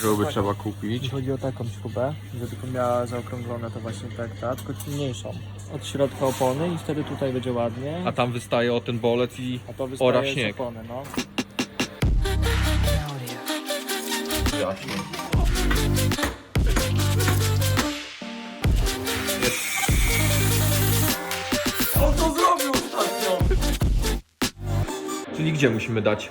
Śruby trzeba kupić. Chodzi o taką śrubę, żeby tu miała zaokrąglone to właśnie tak ta, tylko mniejszą. Od środka opony i wtedy tutaj będzie ładnie. A tam wystaje o ten bolec i A to wystaje ora z śnieg. opony, no. Jaśnie. On to zrobił ostatnio! Czyli gdzie musimy dać?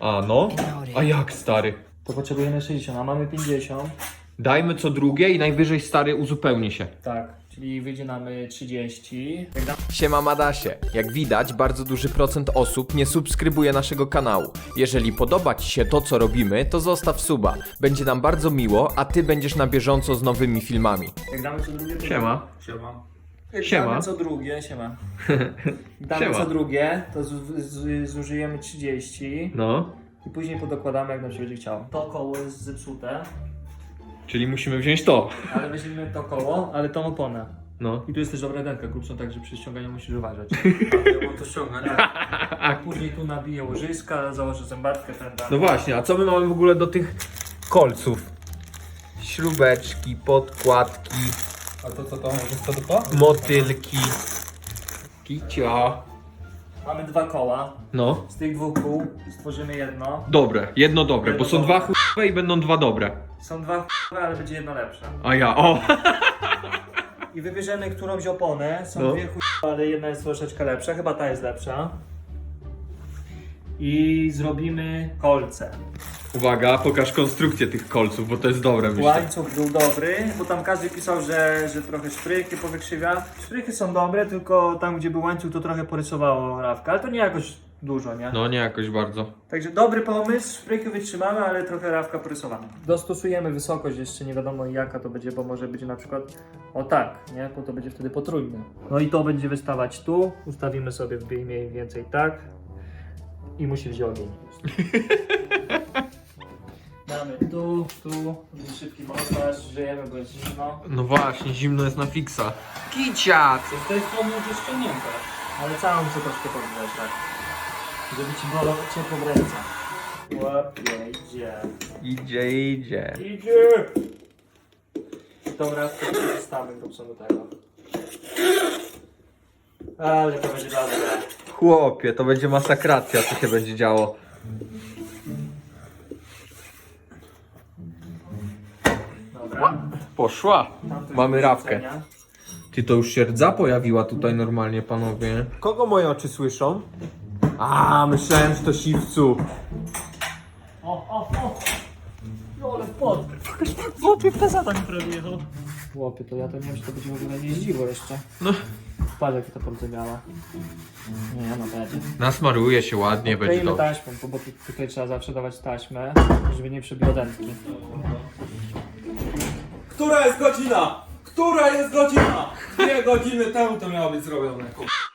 A no? A jak stary? To potrzebujemy 60, a mamy 50. Dajmy co drugie i najwyżej stary uzupełni się. Tak, czyli wyjdzie nam y, 30. Jak dam Siema Madasie. Jak widać, bardzo duży procent osób nie subskrybuje naszego kanału. Jeżeli podoba Ci się to, co robimy, to zostaw suba. Będzie nam bardzo miło, a Ty będziesz na bieżąco z nowymi filmami. Jak damy co drugie, to Siema. Jak Siema. damy co drugie, siema. Damy Siema. co drugie, to zu- zużyjemy 30 No. I później podokładamy jak nam się będzie chciało. To koło jest zepsute, Czyli musimy wziąć to. ale weźmiemy to koło, ale tą oponę. No. I tu jest też dobra dentka grubsza, także przy ściąganiu musisz uważać. to ściągać. A później tu nabiję łożyska, założę zębatkę, ten tam. No właśnie, a co my mamy w ogóle do tych kolców? Śrubeczki, podkładki, A to co to może to dupa? motylki. Kicia. Mamy dwa koła. No. Z tych dwóch kół stworzymy jedno. Dobre, jedno dobre, bo są dwa chujowe i będą dwa dobre. Są dwa ch**owe, ale będzie jedno lepsze. A ja, o! I wybierzemy którąś oponę. Są No. dwie ch**owe, ale jedna jest troszeczkę lepsza. Chyba ta jest lepsza. I zrobimy kolce. Uwaga, pokaż konstrukcję tych kolców, bo to jest dobre myślę. Łańcuch był dobry, bo tam każdy pisał, że, że trochę szprychy powykrzywia. Szprychy są dobre, tylko tam gdzie był łańcuch to trochę porysowało rawkę, ale to nie jakoś dużo, nie? No nie jakoś bardzo. Także dobry pomysł, szprychy wytrzymamy, ale trochę rawka porysowana. Dostosujemy wysokość, jeszcze nie wiadomo jaka to będzie, bo może być na przykład o tak, nie? Bo to będzie wtedy potrójne. No i to będzie wystawać tu, ustawimy sobie mniej więcej tak i musi wziąć ogień. Damy tu, tu, szybki montaż, żyjemy, bo jest zimno. No właśnie, zimno jest na fixa. Kicia! To jest to już ściągnięte, ale całą muszę troszkę podgrzać, tak. Żeby ci było ciepło w ręce. Łapie, idzie. Idzie, idzie. Idzie! Dobra, to zostawię to co do tego. Ale to będzie dobre. Chłopie, to będzie masakracja, co się będzie działo. Dobra. Poszła. Tam Mamy rawkę. Ty to już się rdza pojawiła tutaj normalnie, panowie. Kogo moje oczy słyszą? A, myślałem, że to siwcu. O, o, o! No ale wpadł. Chłopie, w pesata mi prawie jechał. Chłopie, to ja to nie wiem, czy to będzie w ogóle nie jeździło jeszcze. No. Patrz, jak to porozumieała. Nie, no będzie. Nasmaruje się ładnie, będzie Kleimy to. taśmą, bo, bo tu- tutaj trzeba zawsze dawać taśmę, żeby nie przebiło dętki. Która jest godzina? Która jest godzina? Dwie godziny temu to miało być zrobione.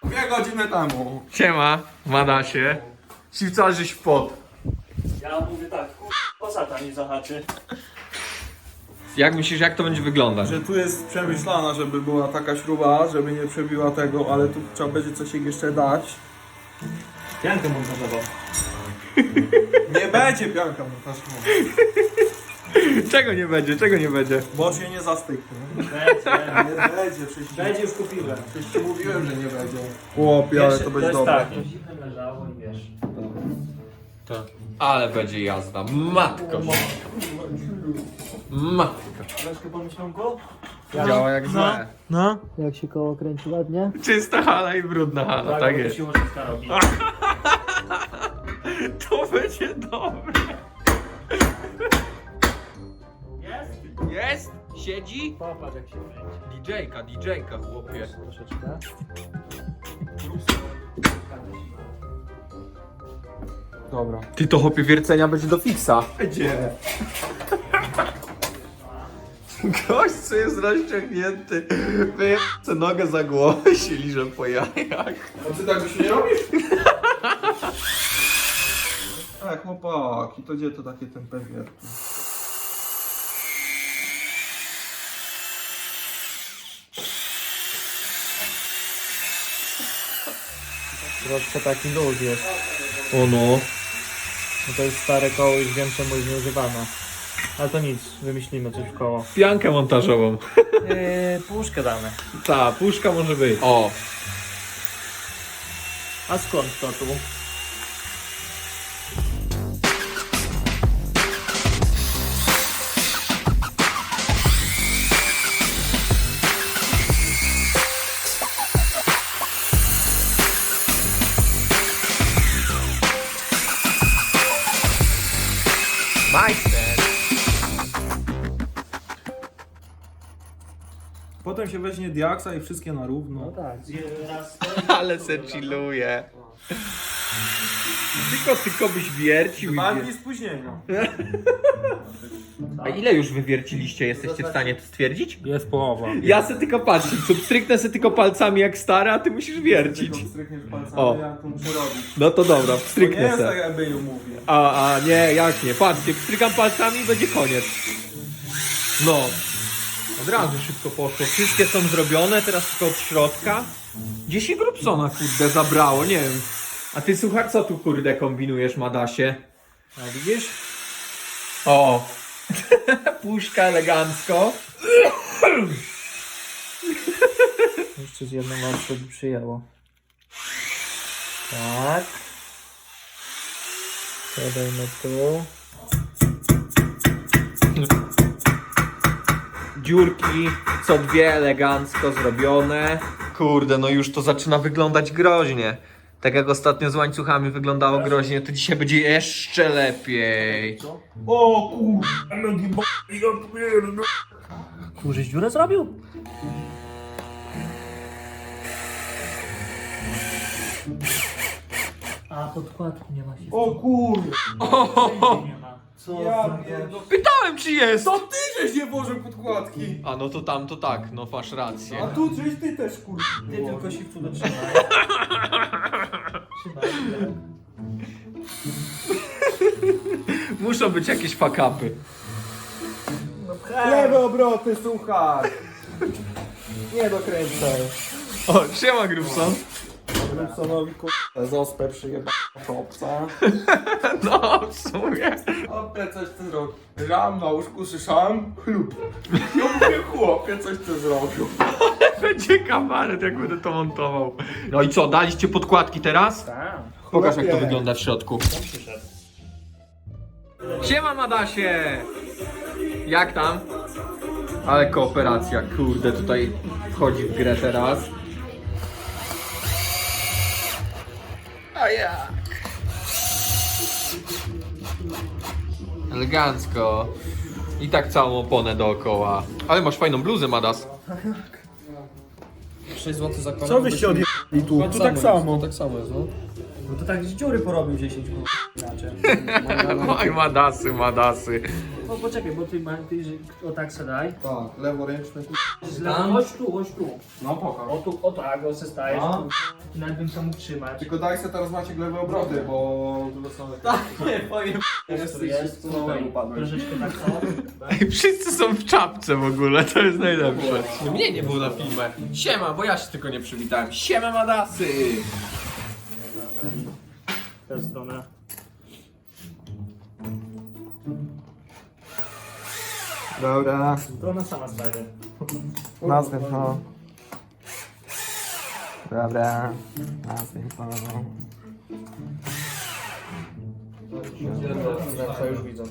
Dwie godziny temu. Siema, Madasie. Siwcarzyś w pot. Ja mówię tak, kur... posata nie zahaczy. Jak myślisz, jak to będzie wyglądać? Że tu jest przemyślana, żeby była taka śruba, żeby nie przebiła tego, ale tu trzeba będzie coś jej jeszcze dać. Piankę montażową. Nie będzie pianka montażowa, Czego nie będzie, czego nie będzie? bo się nie zastyknie. Będzie, Nie będzie, przecież będzie już kupiłem. przecież ci mówiłem, że nie będzie. Chłopie, ale to będzie dobre. tak, to zimnem leżało i wiesz. Ale będzie jazda. Matko. Matko. Troszkę pomyślą go? Działa jak złe. No. Jak się koło kręci ładnie? Czysta hala i brudna hala, tak to jest. To będzie dobre. Jest? Jest? Siedzi? Popatrz jak się kręci. DJ-ka, DJ-ka, chłopie. Troszeczkę. Dobra. Ty to chłopie wiercenia będzie do fixa. Będzie. Gość, co jest rozciągnięty, wyjebce nogę za głowę, się liże po jajach. A ty tak byś nie robisz? Ej, chłopaki, to gdzie to takie tempe wiertki? Troszkę taki luz jest. O no. No to jest stare koło, już wiem czemu jest nieużywane. Ale to nic, wymyślimy coś w koło. Piankę montażową. Yy, puszkę damy. Ta, puszka może być. O, A skąd to tu? Potem się weźmie diaksa i wszystkie na No równo. tak, zje raz Ale se chilluje. Tylko, tylko byś wiercił. i Dwa wier- dni spóźnienia. A ile już wywierciliście? Jesteście w stanie to stwierdzić? Jest połowa. Ja se tylko patrzę, co stryknę se tylko palcami jak stara, a ty musisz wiercić. Strykniesz O. palcami, ja to muszę robić. No to dobra, To nie stryknę jest tak, se. jakby ją mówi. A, a nie, jak nie, patrzcie, strykam palcami i będzie koniec. No. Od razu szybko poszło. Wszystkie są zrobione, teraz tylko od środka. Gdzieś i Grubsona, kurde, zabrało, nie wiem. A ty słuchaj, co tu kurde kombinujesz, Madasie? A widzisz? O! Puszka elegancko. Jeszcze z jedną by przyjęło. Tak. Podajmy tu. Dziurki, co dwie elegancko zrobione. Kurde, no już to zaczyna wyglądać groźnie. Tak jak ostatnio z łańcuchami wyglądało groźnie, to dzisiaj będzie jeszcze lepiej. O kur... nogi bo... ja pierdolę. Kurzyś dziurę zrobił? A podkładki nie ma się. O kur... nie ma. Co Ja pierdolę. Pytałem, czy jest! To ty żeś nie włożył podkładki. A no to tam, to tak, no masz A rację. tu żeś ty też kur... Ty tylko się w trzymaj. Trzymaj. Muszą być jakieś fakapy. No pchaj. Lewe obroty, słuchaj. Nie dokręcaj. O, siema Grubson. Rubsonowi kur... Zospę przyjeba chłopca. No, w sumie. Chłopie, coś ty zrobił. Ram na łóżku, słyszałem chlup. Ja mówię, chłopie, coś ty zrobił. Będzie kabaret, jak będę to montował. No i co, daliście podkładki teraz? Tak. Pokaż jak to Chłopie. wygląda w środku. Przyszedł. Siema Madasie! Jak tam? Ale kooperacja, kurde, tutaj wchodzi w grę teraz. Elegancko. I tak całą oponę dookoła. Ale masz fajną bluzę, Madas. 6 zł za kolor. Co wyście odjechali tu? Tu tak samo. Tak samo jest, no. Bo to tak z dziury porobił 10 kur... Inaczej. Oj, Madasy, Madasy. No poczekaj, bo ty, ma- ty że- o tak se daj. Tak, leworęczny kur... Źle. Chodź tu, chodź tu. No pokaż. O tu, o tak, o se stajesz. A? tu. Nawet bym to mógł trzymać. Tylko daj sobie teraz Maciek lewe obroty, bo... Tu są Tak, nie, powiem. Tu jest, tutaj, troszeczkę tak samo. I wszyscy są w czapce w ogóle, to jest najlepsze. Mnie nie było na filmie. Siema, bo ja się tylko nie przywitałem. Siema, Madasy! W tę stronę. Dobra. To ona sama staje. Następno. Dobra. Następno. Co już widzę.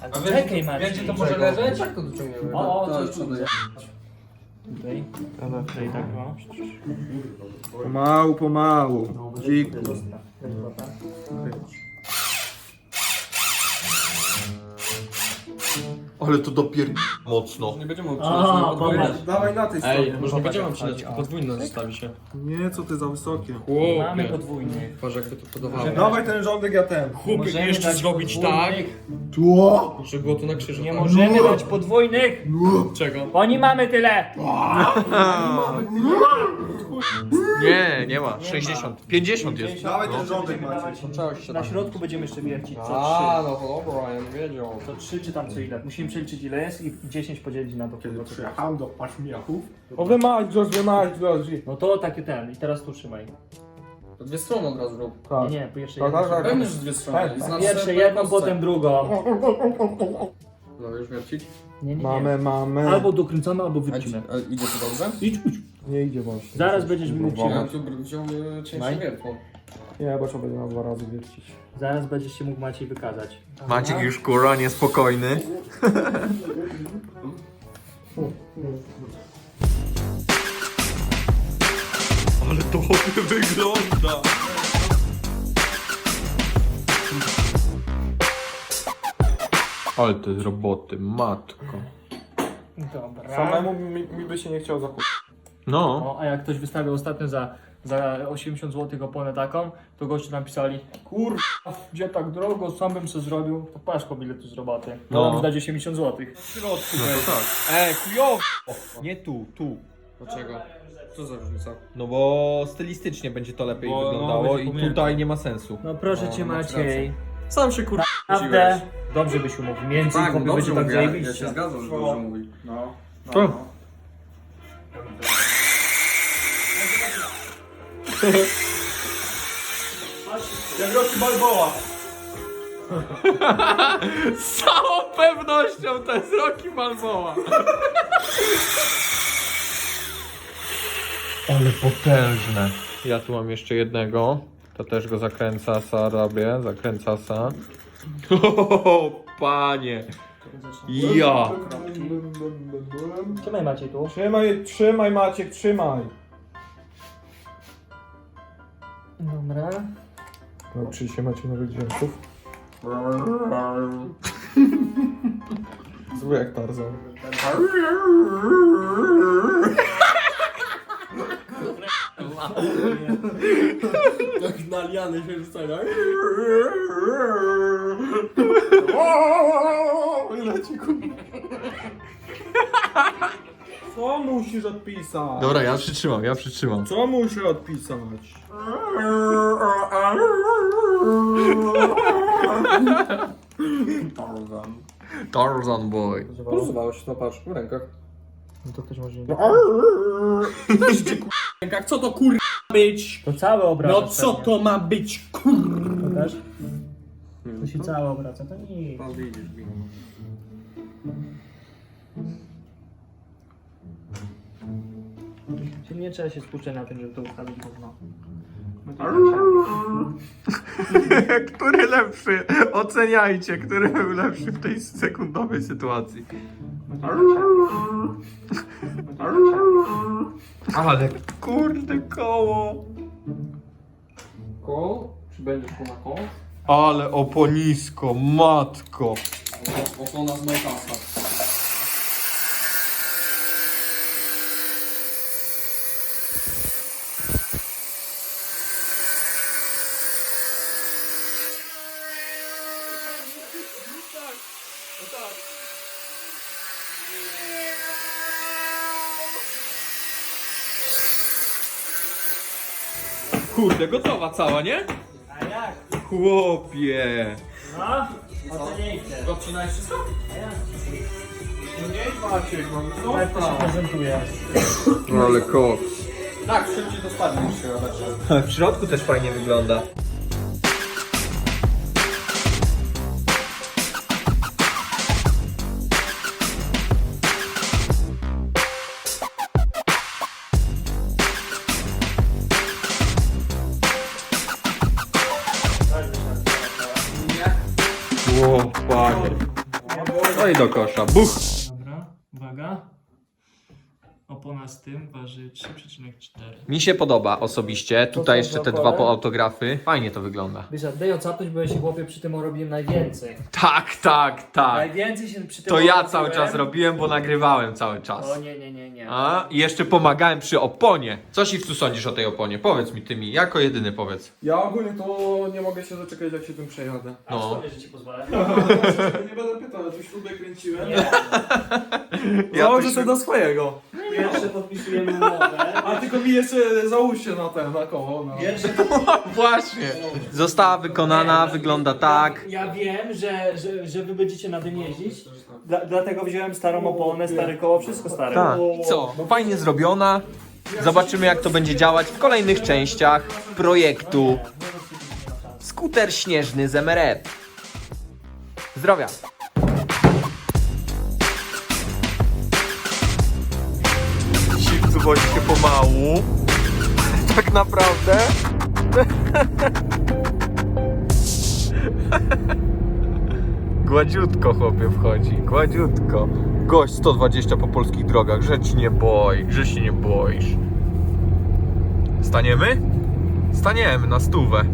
A czekaj Marcin. Wiecie, to może leżeć? Jak to dociągniemy? O, o, to co już tu? tutaj. Tutaj, tutaj tak o. Pomału, pomału. Dziku. Dobra. Ale to dopiero mocno. Nie będziemy obcinać, A. Dawaj na tej Ej, stronie. może nie będziemy obcinać, tylko podwójne zostawi się. Nie, co ty za wysokie. Mamy podwójny. Patrz jak to tu podawało. Dawaj ten rządek, ja ten. Możemy jeszcze zrobić tak. Tło! Żeby było tu na krzyżu. Nie tak? możemy dać podwójnych, Czego? bo nie mamy tyle. Nie, nie ma. 60. 50 jest. Dawaj ten rządek, się Na tam. środku będziemy jeszcze wiercić co A, trzy. no dobra, ja nie wiedział. Co trzy czy tam co ile? Musimy przeliczyć ile jest i 10 podzielić na to. Kiedy Przyjechałem do paśmiachów. O wymać, George, wymać, George. No to takie ten i teraz tu trzymaj. To dwie strony od razu rób. Tak. Nie, nie, po jeszcze Tak, jedną. tak, tak. Pewnie, że dwie strony. Tak, I tak. znaczy Pierwsze sobie jedną, kostce. potem drugą. No już wiercić? Nie, nie, nie. Mamy, mamy. Albo dokręcamy, albo A, wycimy. a idzie to dobrze? Idź, idź. Nie idzie właśnie. Zaraz będziesz mógł się... Ja tu wziął e, Maj? wiertło. Nie, bo trzeba będzie na dwa razy wiercić. Zaraz będziesz się mógł Maciej wykazać. Maciek już kurwa niespokojny. Ale to wygląda. Ale to jest roboty, matko. Dobra. Samemu mi, mi by się nie chciał zakupić. No. No, a jak ktoś wystawiał ostatnio za, za 80 zł oponę taką, to goście napisali Kurwa, gdzie tak drogo, sam bym co zrobił, to patrz po biletu z roboty. No. No. dać 80 zł. No to tak. E, chujowo! Nie tu, tu. Dlaczego? Co za różnica? No bo stylistycznie będzie to lepiej Bo, no, wyglądało będzie i tutaj nie ma sensu. No proszę O, cię no masz Maciej. Sam się kurwa Naprawdę, dobrze byś umówił. Między Tak, tak, no będzie dobrze tak mówię, ja, zajebiście. się zgadzam, że dobrze mówi. No. Co? Jak Rocky Balboa. Z całą pewnością to jest Rocky Balboa. Ale potężne. Ja tu mam jeszcze jednego. To też go zakręca sa robię. Zakręca sa. O, panie. Ja. Trzymaj Maciej tu. Trzymaj, trzymaj Maciek, trzymaj. Dobra. Nauczyli się Maciek nowych dźwięków. Zły jak Tarzan. Jak na się rzucają. Co musisz odpisać? Dobra, ja przytrzymam, ja przytrzymam. Co muszę odpisać? Tarzan boy. Poluzowało się, no patrz, w rękach. No to też może nie. W rękach, co to kurwa być? To cały obraz. No co to ma być kurwa? To też? To się cały obraca, to nic. No widzisz, widzisz. Czyli nie trzeba się skuszać na tym, żeby to ustawić gówno. Który lepszy? Oceniajcie, który był lepszy w tej sekundowej sytuacji. Ale kurde koło. Koło? Czy będziesz szło na koło? Ale oponisko, matko. Opona z Majtasa. Kurde, gotowa cała, nie? A jak? Chłopie. No? Ocenijcie. Odcinałeś wszystko? Maciek, mam Jak to się prezentuje? Ale koks. Tak, szybciej to spadnie niż się robić. W środku też fajnie wygląda. I do kosza. Buch! Dobra, uwaga. Opona z tym waży 3,4. Mi się podoba osobiście. Tutaj jeszcze te dwa po autografy. Fajnie to wygląda. Wiesz, a daj ocapnąć, bo ja się chłopie przy tym robiłem najwięcej. Tak, tak, tak. Najwięcej się przy tym To ja robiłem. cały czas robiłem, bo nagrywałem cały czas. O nie, nie, nie, nie. A, i jeszcze pomagałem przy oponie. Co tu sądzisz o tej oponie? Powiedz mi ty mi, jako jedyny powiedz. Ja ogólnie to nie mogę się doczekać jak się tym przejadę. A No. wiesz, że ci pozwolę? nie będę pytał, tu śrubę kręciłem. Nie. Ja Założę sobie do swojego. Pierwsze podpisujemy umowę. A tylko mi jeszcze załóżcie na ten, na koło. No. Pierwsze Właśnie. Została wykonana, wygląda tak. Ja wiem, że, że, że wy będziecie na tym jeździć. Dla, dlatego wziąłem starą oponę, stare koło, wszystko stare. Tak. I co? Fajnie zrobiona. Zobaczymy jak to będzie działać w kolejnych częściach projektu Skuter śnieżny z MRF. Zdrowia. Się pomału. Tak naprawdę. Gładziutko chłopie wchodzi, gładziutko. Gość 120 po polskich drogach, że ci nie boi, że się nie boisz. Staniemy? Staniemy na stówę.